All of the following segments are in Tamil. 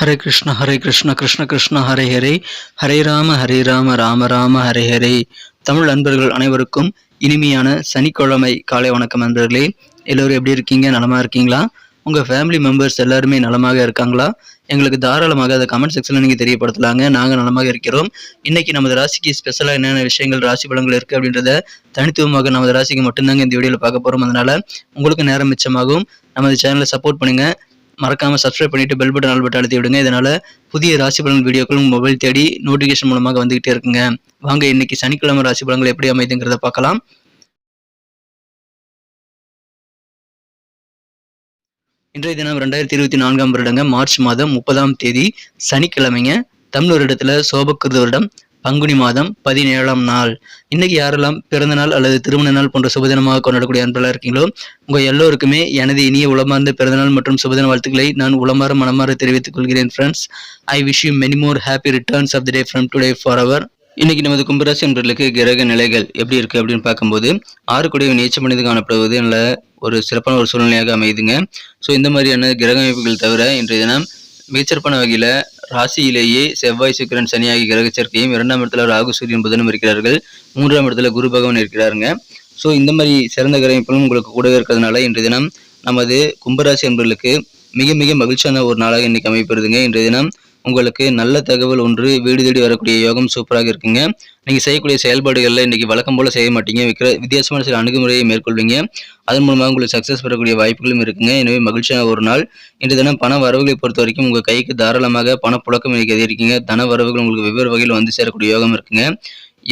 ஹரே கிருஷ்ண ஹரே கிருஷ்ண கிருஷ்ண கிருஷ்ண ஹரே ஹரே. ஹரே ராம ஹரே ராம ராம ராம ஹரே ஹரே. தமிழ் அன்பர்கள் அனைவருக்கும் இனிமையான சனிக்கிழமை காலை வணக்கம் நண்பர்களே. எல்லோரும் எப்படி இருக்கீங்க? நலமா இருக்கீங்களா? உங்கள் ஃபேமிலி மெம்பர்ஸ் எல்லாருமே நலமாக இருக்காங்களா? எங்களுக்கு தாராளமாக அதை கமெண்ட் செக்ஷனில் நீங்கள் தெரியப்படுத்தலாங்க. நாங்கள் நலமாக இருக்கிறோம். இன்றைக்கி நமது ராசிக்கு ஸ்பெஷலாக என்னென்ன விஷயங்கள் ராசி பலங்கள் இருக்குது அப்படின்றத தனித்துவமாக நமது ராசிக்கு மட்டும்தாங்க இந்த வீடியோவில் பார்க்க போகிறோம் அதனால் உங்களுக்கு நேரம் மிச்சமாகும். நமது சேனலை சப்போர்ட் பண்ணுங்கள் மறக்காம சப்ஸ்கிரைப் பண்ணிட்டு பெல் பட்டன் ஆல் பட்டன் அழுத்தி விடுங்க. இதனால் புதிய ராசி பலன் வீடியோக்கள் மொபைல் தேடி நோட்டிஃபிகேஷன் மூலமாக வந்துகிட்டே இருக்குங்க. வாங்க இன்னைக்கு சனிக்கிழமை ராசி பலன்கள் எப்படி அமைதுங்கிறத பார்க்கலாம். இன்றைய தினம் ரெண்டாயிரத்தி இருபத்தி நான்காம் வருடங்க மார்ச் மாதம் முப்பதாம் தேதி சனிக்கிழமைங்க. தமிழ் வருடத்துல சோபக்கிருத வருடம் பங்குனி மாதம் பதினேழாம் நாள். இன்னைக்கு யாரெல்லாம் பிறந்த நாள் அல்லது திருமண நாள் போன்ற சுபதினமாக கொண்டாடக்கூடிய அன்பெல்லாம் இருக்கீங்களோ உங்கள் எல்லோருக்குமே எனது இனிய உளமார்ந்த பிறந்தநாள் மற்றும் சுபதின வாழ்த்துக்களை நான் உளமாற மனமாற தெரிவித்துக் கொள்கிறேன் friends I wish you many more happy returns of the day from today for our இன்னைக்கு நமது கும்பராசி என்பர்களுக்கு கிரக நிலைகள் எப்படி இருக்கு அப்படின்னு பார்க்கும்போது ஆறு கூடிய நீச்சம் பண்ணது காணப்படுவது நல்ல ஒரு சிறப்பான ஒரு சூழ்நிலையாக அமையுதுங்க. ஸோ இந்த மாதிரியான கிரக அமைப்புகள் தவிர இன்றைய தினம் மிகச்சிறப்பான வகையில் ராசியிலேயே செவ்வாய் சுக்கிரன் சனி ஆகிய கிரக சேர்க்கையும் இரண்டாம் இடத்துல ராகு சூரியன் புதனும் இருக்கிறார்கள். மூன்றாம் இடத்துல குரு பகவான் இருக்கிறாருங்க. ஸோ இந்த மாதிரி சிறந்த கிரகங்களும் உங்களுக்கு கூடவே இருக்கிறதுனால இன்றைய தினம் நமது கும்பராசி என்பர்களுக்கு மிக மிக மகிழ்ச்சியான ஒரு நாளாக இன்னைக்கு அமைப்பெறுதுங்க இன்றைய தினம் உங்களுக்கு நல்ல தகவல் ஒன்று வீடு தேடி வரக்கூடிய யோகம் சூப்பராக இருக்குங்க. நீங்கள் செய்யக்கூடிய செயல்பாடுகளில் இன்றைக்கி வழக்கம் போல செய்ய மாட்டீங்க. விற்கிற வித்தியாசமான சில அணுகுமுறையை மேற்கொள்வீங்க. அதன் மூலமாக உங்களுக்கு சக்ஸஸ் பெறக்கூடிய வாய்ப்புகளும் இருக்குங்க. எனவே மகிழ்ச்சியான ஒரு நாள். இன்று தினம் பண வரவுகளை பொறுத்த வரைக்கும் உங்கள் கைக்கு தாராளமாக பணப்புழக்கம் இன்னைக்கு அதிகரிக்குங்க. தன வரவுகள் உங்களுக்கு வெவ்வேறு வகையில் வந்து சேரக்கூடிய யோகம் இருக்குங்க.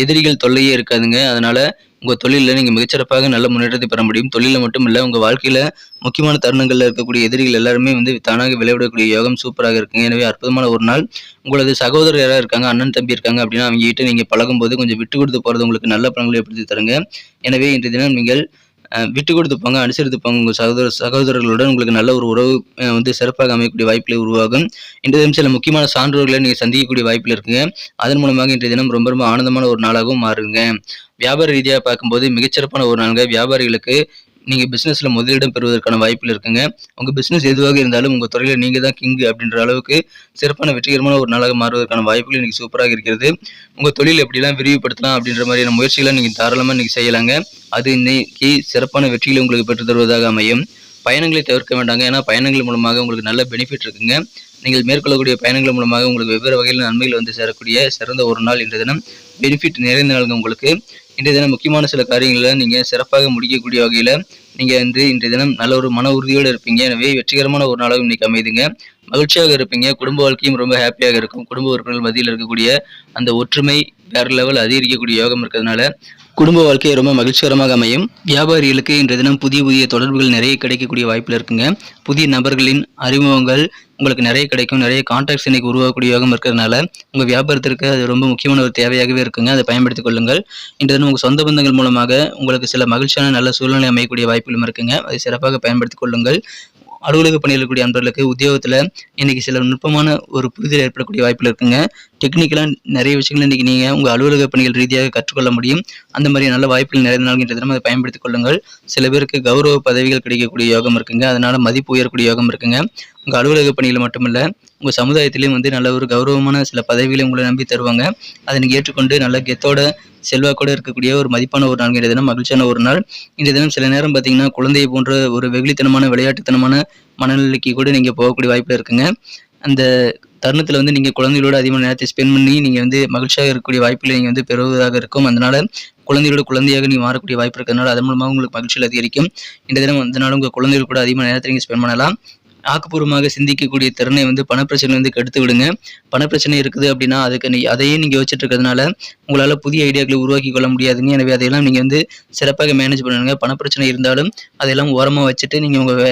எதிரிகள் தொல்லையே இருக்காதுங்க. அதனால் உங்கள் தொழிலில் நீங்கள் மிகச்சிறப்பாக நல்ல முன்னேற்றத்தை பெற முடியும். தொழிலில் மட்டும் இல்லை உங்கள் வாழ்க்கையில் முக்கியமான தருணங்களில் இருக்கக்கூடிய எதிரிகள் எல்லாருமே வந்து தானாக விளையாடக்கூடிய யோகம் சூப்பராக இருக்குங்க. எனவே அற்புதமான ஒரு நாள். உங்களது சகோதரர் யாராக இருக்காங்க? அண்ணன் தம்பி இருக்காங்க அப்படின்னா அவங்க கிட்ட நீங்கள் பழகும்போது கொஞ்சம் விட்டு கொடுத்து போகிறது உங்களுக்கு நல்ல பலன்களை ஏற்படுத்தி தருங்க. எனவே இன்றைய தினம் நீங்கள் விட்டு கொடுத்து போங்க அனுசரித்து போங்க உங்கள் சகோதர சகோதரர்களுடன் உங்களுக்கு நல்ல ஒரு உறவு வந்து சிறப்பாக அமையக்கூடிய வாய்ப்புகளை உருவாகும். இன்றைய தினம் சில முக்கியமான சான்றோர்களை நீங்கள் சந்திக்கக்கூடிய வாய்ப்பில் இருக்குங்க. அதன் மூலமாக இன்றைய தினம் ரொம்ப ரொம்ப ஆனந்தமான ஒரு நாளாகவும் மாறுங்க. வியாபார ரீதியாக பார்க்கும்போது மிகச்சிறப்பான ஒரு நாளுங்க. வியாபாரிகளுக்கு நீங்கள் பிஸ்னஸில் முதலிடம் பெறுவதற்கான வாய்ப்பில் இருக்குங்க. உங்கள் பிஸ்னஸ் எதுவாக இருந்தாலும் உங்கள் துறையில் நீங்கள் தான் கிங்கு அப்படின்ற அளவுக்கு சிறப்பான வெற்றிகரமான ஒரு நாளாக மாறுவதற்கான வாய்ப்புகள் இன்றைக்கி சூப்பராக இருக்கிறது. உங்கள் தொழில் எப்படிலாம் விரிவுபடுத்தலாம் அப்படின்ற மாதிரியான முயற்சிகளை நீங்கள் தாராளமாக இன்றைக்கி செய்யலாங்க. அது இன்னைக்கு சிறப்பான வெற்றிகளை உங்களுக்கு பெற்றுத் தருவதாக அமையும். பயணங்களை தவிர்க்க வேண்டாங்க. ஏன்னா பயணங்கள் மூலமாக உங்களுக்கு நல்ல பெனிஃபிட் இருக்குங்க. நீங்கள் மேற்கொள்ளக்கூடிய பயணங்கள் மூலமாக உங்களுக்கு வெவ்வேறு வகையில் நன்மைகள் வந்து சேரக்கூடிய சிறந்த ஒரு நாள் இன்றைய தினம். பெனிஃபிட் நிறைந்த நாளுங்க உங்களுக்கு. இன்றைய தினம் முக்கியமான சில காரியங்களை நீங்கள் சிறப்பாக முடிக்கக்கூடிய வகையில் நீங்கள் வந்து இன்றைய தினம் நல்ல ஒரு மன உறுதியோடு இருப்பீங்க. எனவே வெற்றிகரமான ஒரு நாளாக இன்னைக்கு அமைதுங்க. மகிழ்ச்சியாக இருப்பீங்க. குடும்ப வாழ்க்கையும் ரொம்ப ஹாப்பியாக இருக்கும். குடும்ப உறுப்பினர்கள் மத்தியில் இருக்கக்கூடிய அந்த ஒற்றுமை வேறு லெவல் அதிகரிக்கக்கூடிய யோகம் இருக்கிறதுனால குடும்ப வாழ்க்கை ரொம்ப மகிழ்ச்சிகரமாக அமையும். வியாபாரிகளுக்கு இன்றைய தினம் புதிய புதிய தொடர்புகள் நிறைய கிடைக்கக்கூடிய வாய்ப்பில் இருக்குங்க. புதிய நபர்களின் அறிமுகங்கள் உங்களுக்கு நிறைய கிடைக்கும். நிறைய கான்டாக்ட்ஸ் இன்னைக்கு உருவாக்கக்கூடிய யோகம் இருக்கிறதுனால உங்கள் வியாபாரத்திற்கு அது ரொம்ப முக்கியமான ஒரு தேவையாகவே இருக்குங்க. அதை பயன்படுத்திக் கொள்ளுங்கள். இன்றைய தினம் உங்கள் சொந்த பந்தங்கள் மூலமாக உங்களுக்கு சில மகிழ்ச்சியான நல்ல சூழ்நிலை அமையக்கூடிய வாய்ப்புகளும் இருக்குங்க. அதை சிறப்பாக பயன்படுத்திக் கொள்ளுங்கள். அலுவலக பணியில் இருக்கக்கூடிய அன்பர்களுக்கு உத்தியோகத்தில் இன்றைக்கி சில நுட்பமான ஒரு புரிதல் ஏற்படக்கூடிய வாய்ப்பில் இருக்குங்க. டெக்னிக்கலாக நிறைய விஷயங்கள் இன்றைக்கி நீங்கள் உங்கள் அலுவலக பணிகள் ரீதியாக கற்றுக்கொள்ள முடியும். அந்த மாதிரி நல்ல வாய்ப்புகள் நிறைய நாள்கின்ற தினம் அதை பயன்படுத்திக் கொள்ளுங்கள். சில பேருக்கு கௌரவ பதவிகள் கிடைக்கக்கூடிய யோகம் இருக்குங்க. அதனால் மதிப்பு உயரக்கூடிய யோகம் இருக்குங்க. உங்கள் அலுவலக பணியில் மட்டுமல்ல உங்கள் சமுதாயத்திலையும் வந்து நல்ல ஒரு கௌரவமான சில பதவிகளை உங்களை நம்பி தருவாங்க. அதை நீங்கள் ஏற்றுக்கொண்டு நல்ல கெத்தோட செல்வாக்கோட இருக்கக்கூடிய ஒரு மதிப்பான ஒரு நாள் இன்றைய தினம் மகிழ்ச்சியான ஒரு நாள். இன்றைய தினம் சில நேரம் பார்த்தீங்கன்னா குழந்தையை போன்ற ஒரு வெகுளித்தனமான விளையாட்டுத்தனமான மனநிலைக்கு கூட நீங்கள் போகக்கூடிய வாய்ப்பில் இருக்குங்க. அந்த தருணத்தில் வந்து நீங்கள் குழந்தைகளோட அதிகமான நேரத்தை ஸ்பெண்ட் பண்ணி நீங்கள் வந்து மகிழ்ச்சியாக இருக்கக்கூடிய வாய்ப்புகளை நீங்கள் வந்து பெறுவதாக இருக்கும். அதனால் குழந்தைகளோட குழந்தையாக நீங்கள் மாறக்கூடிய வாய்ப்பு இருக்கிறதுனால அதன் மூலமாக உங்களுக்கு மகிழ்ச்சியில் அதிகரிக்கும். இந்த தினம் அதனால உங்கள் குழந்தைகள் கூட அதிகமான நேரத்தை நீங்கள் ஸ்பெண்ட் பண்ணலாம். ஆக்கப்பூர்வமாக சிந்திக்கக்கூடிய திறனை வந்து பணப்பிரச்சனை வந்து கெடுத்து விடுங்க பணப்பிரச்சனை இருக்குது அப்படின்னா அதுக்கு நீ அதையே நீங்கள் யோசிச்சுட்டு இருக்கிறதுனால உங்களால் புதிய ஐடியாக்களை உருவாக்கி கொள்ள முடியாதுங்க. எனவே அதையெல்லாம் நீங்கள் வந்து சிறப்பாக மேனேஜ் பண்ணுங்க. பணப்பிரச்சனை இருந்தாலும் அதையெல்லாம் ஓரமாக வச்சுட்டு நீங்கள் உங்கள்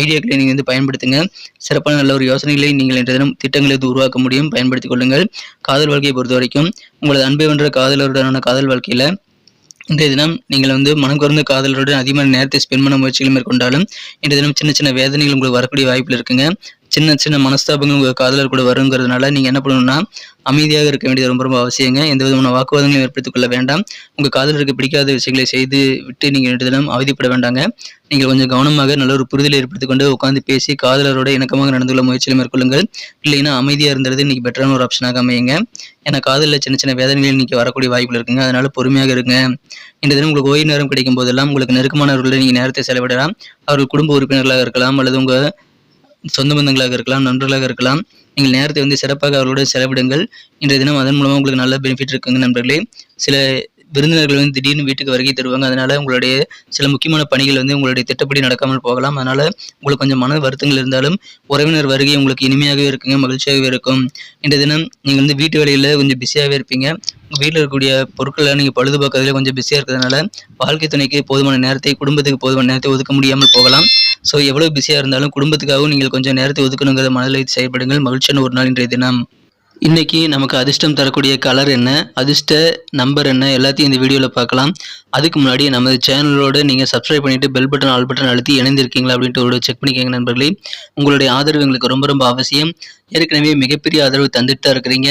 ஐடியாக்களை நீங்கள் வந்து பயன்படுத்துங்க. சிறப்பான நல்ல ஒரு யோசனைகளை நீங்கள் இன்றைய தினம் திட்டங்களை வந்து உருவாக்க முடியும். பயன்படுத்திக் கொள்ளுங்கள். காதல் வாழ்க்கையை பொறுத்த வரைக்கும் உங்களது அன்பை வென்ற காதலருடனான காதல் வாழ்க்கையில் இன்றைய தினம் நீங்கள் வந்து மனம் குறைந்த காதலருடன் அதிகமான நேரத்தை ஸ்பெண்ட் பண்ண முயற்சிகள் மேற்கொண்டாலும் இன்றைய தினம் சின்ன சின்ன வேதனைகள் உங்களுக்கு வரக்கூடிய வாய்ப்பில் இருக்குங்க. சின்ன சின்ன மனஸ்தாபங்கள் உங்கள் காதலர் கூட வருங்கிறதுனால நீங்கள் என்ன பண்ணணும்னா அமைதியாக இருக்க வேண்டியது ரொம்ப ரொம்ப அவசியங்க. எந்த விதமான வாக்குவாதங்களையும் ஏற்படுத்திக் கொள்ள வேண்டாம். உங்கள் காதலருக்கு பிடிக்காத விஷயங்களை செய்து விட்டு நீங்கள் ரெண்டு தினம் அவதிப்பட வேண்டாங்க. நீங்கள் கொஞ்சம் கவனமாக நல்ல ஒரு புரிதலை ஏற்படுத்திக் கொண்டு உட்காந்து பேசி காதலரோட இணக்கமாக நடந்து கொள்ள முயற்சியில் மேற்கொள்ளுங்கள். இல்லைன்னா அமைதியாக இருந்தது இன்னைக்கு பெட்டரான ஒரு ஆப்ஷனாக அமையுங்க. ஏன்னா காதலில் சின்ன சின்ன வேதனைகள் இன்னைக்கு வரக்கூடிய வாய்ப்புகள் இருக்குங்க. அதனால பொறுமையாக இருங்க. இந்த தினம் உங்களுக்கு ஓய்வு நேரம் கிடைக்கும் போதெல்லாம் உங்களுக்கு நெருக்கமானவர்களை நீங்கள் நேரத்தை செலவிடலாம். அவர்கள் குடும்ப உறுப்பினர்களாக இருக்கலாம் அல்லது உங்கள் சொந்த பந்தங்களாக இருக்கலாம் நண்பர்களாக இருக்கலாம். நீங்கள் நேரத்தை வந்து சிறப்பாக அவர்களுடன் செலவிடுங்கள். இன்றைய தினம் அதன் மூலமாக உங்களுக்கு நல்ல பெனிஃபிட் இருக்குங்க நண்பர்களே. சில விருந்தினர்கள் வந்து திடீர்னு வீட்டுக்கு வருகை தருவாங்க. அதனால உங்களுடைய சில முக்கியமான பணிகள் வந்து உங்களுடைய திட்டப்படி நடக்காமல் போகலாம். அதனால உங்களுக்கு கொஞ்சம் மன வருத்தங்கள் இருந்தாலும் உறவினர் வருகை உங்களுக்கு இனிமையாகவே இருக்குங்க மகிழ்ச்சியாகவே இருக்கும். இன்றைய தினம் நீங்கள் வந்து வீட்டு வேலையில் கொஞ்சம் பிஸியாகவே இருப்பீங்க. உங்கள் வீட்டில் இருக்கக்கூடிய பொருட்களை நீங்கள் பழுது பார்க்கறதுல கொஞ்சம் பிஸியாக இருக்கிறதுனால வாழ்க்கை துணைக்கு போதுமான நேரத்தை குடும்பத்துக்கு போதுமான நேரத்தை ஒதுக்க முடியாமல் போகலாம். ஸோ எவ்வளோ பிஸியாக இருந்தாலும் குடும்பத்துக்காகவும் நீங்கள் கொஞ்சம் நேரத்தை ஒதுக்கணுங்கிற மனநிலை செயல்படுங்கள். மகிழ்ச்சியான ஒரு நாள் இன்றைய தினம். இன்றைக்கி நமக்கு அதிர்ஷ்டம் தரக்கூடிய கலர் என்ன? அதிர்ஷ்ட நம்பர் என்ன? எல்லாத்தையும் இந்த வீடியோவில் பார்க்கலாம். அதுக்கு முன்னாடி நமது சேனலோடு நீங்கள் சப்ஸ்கிரைப் பண்ணிவிட்டு பெல் பட்டன் ஆல் பட்டன் அழுத்தி இணைந்திருக்கீங்களா அப்படின்ட்டு ஒரு செக் பண்ணிக்கோங்க நண்பர்களே. உங்களுடைய ஆதரவு எங்களுக்கு ரொம்ப ரொம்ப அவசியம். ஏற்கனவே மிகப்பெரிய ஆதரவு தந்துட்டு தான் இருக்கிறீங்க.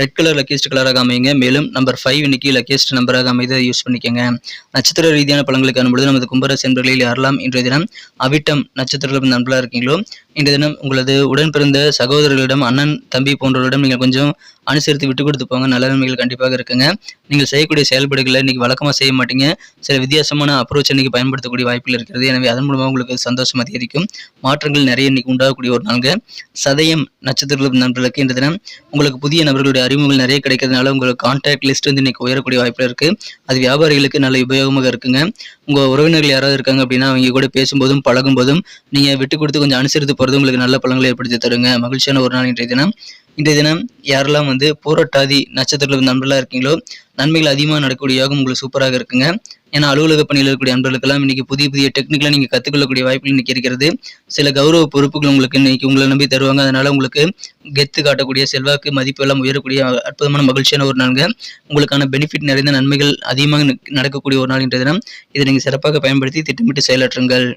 ரெட் கலர் லக்கியஸ்ட் கலராக அமையுங்க. மேலும் நம்பர் ஃபைவ் இன்னைக்கு லக்கியஸ்ட் நம்பராக அமைதி யூஸ் பண்ணிக்கோங்க. நட்சத்திர ரீதியான பழங்களுக்கு காணும்பொழுது நமது கும்பராசி என்பர்களில் யாரெல்லாம் இன்றைய தினம் அவிட்டம் நட்சத்திரத்தில் நண்பர்களாக இருக்கீங்களோ இன்றைய தினம் உங்களது உடன் பிறந்த சகோதரர்களிடம் அண்ணன் தம்பி போன்றவர்களிடம் நீங்கள் கொஞ்சம் அனுசரித்து விட்டு கொடுத்து போங்க. நல்ல நன்மைகள் கண்டிப்பாக இருக்குங்க. நீங்கள் செய்யக்கூடிய செயல்பாடுகளை இன்னைக்கு வழக்கமாக செய்ய மாட்டீங்க. சில வித்தியாசமான அப்ரோச் இன்னைக்கு பயன்படுத்தக்கூடிய வாய்ப்புகள் இருக்கிறது. எனவே அதன் மூலமாக உங்களுக்கு சந்தோஷம் அதிகரிக்கும். மாற்றங்கள் நிறைய இன்னைக்கு உண்டாகக்கூடிய ஒரு நாள்ங்க. சதயம் நட்சத்திரத்தில் நண்பர்களுக்கு இன்றைய தினம் உங்களுக்கு புதிய நபர்களுடைய அறிமுகங்கள் நிறைய கிடைக்கிறதுனால உங்களுக்கு கான்டாக்ட் லிஸ்ட் வந்து இன்னைக்கு உயரக்கூடிய வாய்ப்பில் இருக்கு. அது வியாபாரிகளுக்கு நல்ல உபயோகமாக இருக்குங்க. உங்கள் உறவினர்கள் யாராவது இருக்காங்க அப்படின்னா அவங்க கூட பேசும்போதும் பழகும் போதும் விட்டு கொடுத்து கொஞ்சம் அனுசரித்து போகிறது உங்களுக்கு நல்ல பழங்களை ஏற்படுத்தி தருங்க. மகிழ்ச்சியான ஒரு நாள் இன்றைய தினம். இன்றைய தினம் யாரெல்லாம் வந்து போராட்டாதி நட்சத்திரத்தில் நண்பர்களாக இருக்கீங்களோ நன்மைகள் அதிகமாக நடக்கக்கூடிய யோகம் உங்களுக்கு சூப்பராக இருக்குங்க. ஏன்னா அலுவலக பணியில் இருக்கக்கூடிய அன்பர்களுக்கெல்லாம் இன்னைக்கு புதிய புதிய டெக்னிக்கலை நீங்கள் கற்றுக்கொள்ளக்கூடிய வாய்ப்புகள் இன்னைக்கு இருக்கிறது. சில கௌரவ பொறுப்புகள் உங்களுக்கு இன்னைக்கு உங்களை நம்பி தருவாங்க. அதனால உங்களுக்கு கெத்து காட்டக்கூடிய செல்வாக்கு மதிப்பு எல்லாம் உயரக்கூடிய அற்புதமான மகிழ்ச்சியான ஒரு நாளுங்க. உங்களுக்கான பெனிஃபிட் நிறைந்த நன்மைகள் அதிகமாக ந- நடக்கக்கூடிய ஒரு நாள் இன்றைய தினம். இதை நீங்கள் சிறப்பாக பயன்படுத்தி திட்டமிட்டு செயலாற்றுங்கள்.